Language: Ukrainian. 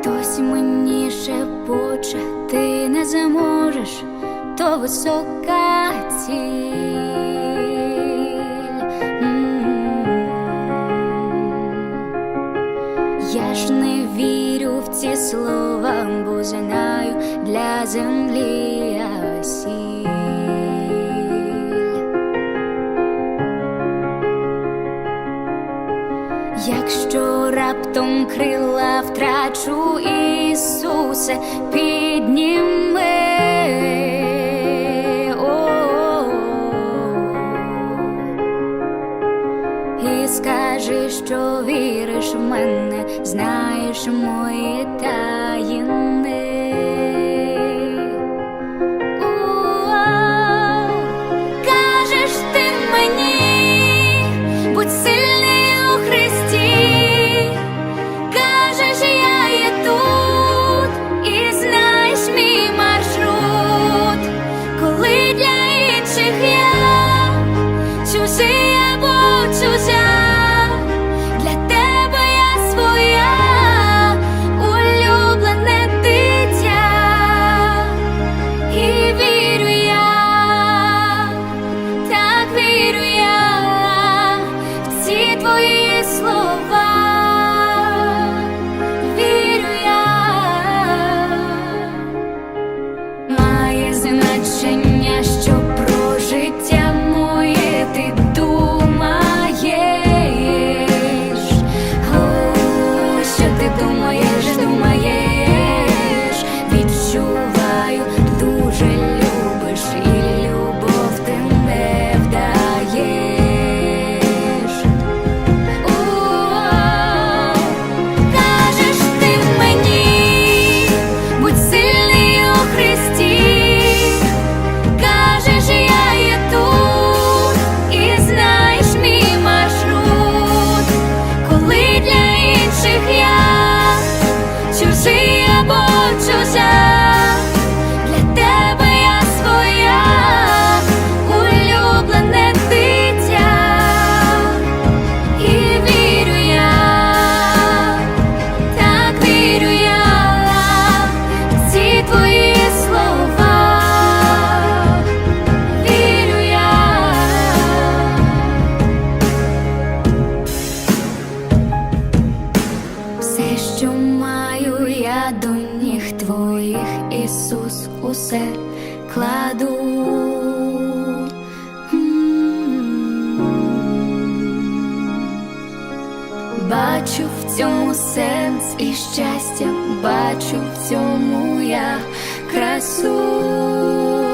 Хтось мені шепоче, ти не заможеш, то висока ціль Я ж не вірю в ці слова, бо знаю для землі я. Раптом крила втрачу, Ісусе, підніми. О, І скажи, що віриш в мене, знаєш мої таїни. Усе кладу. Бачу в цьому сенс і щастя, бачу в цьому я красу.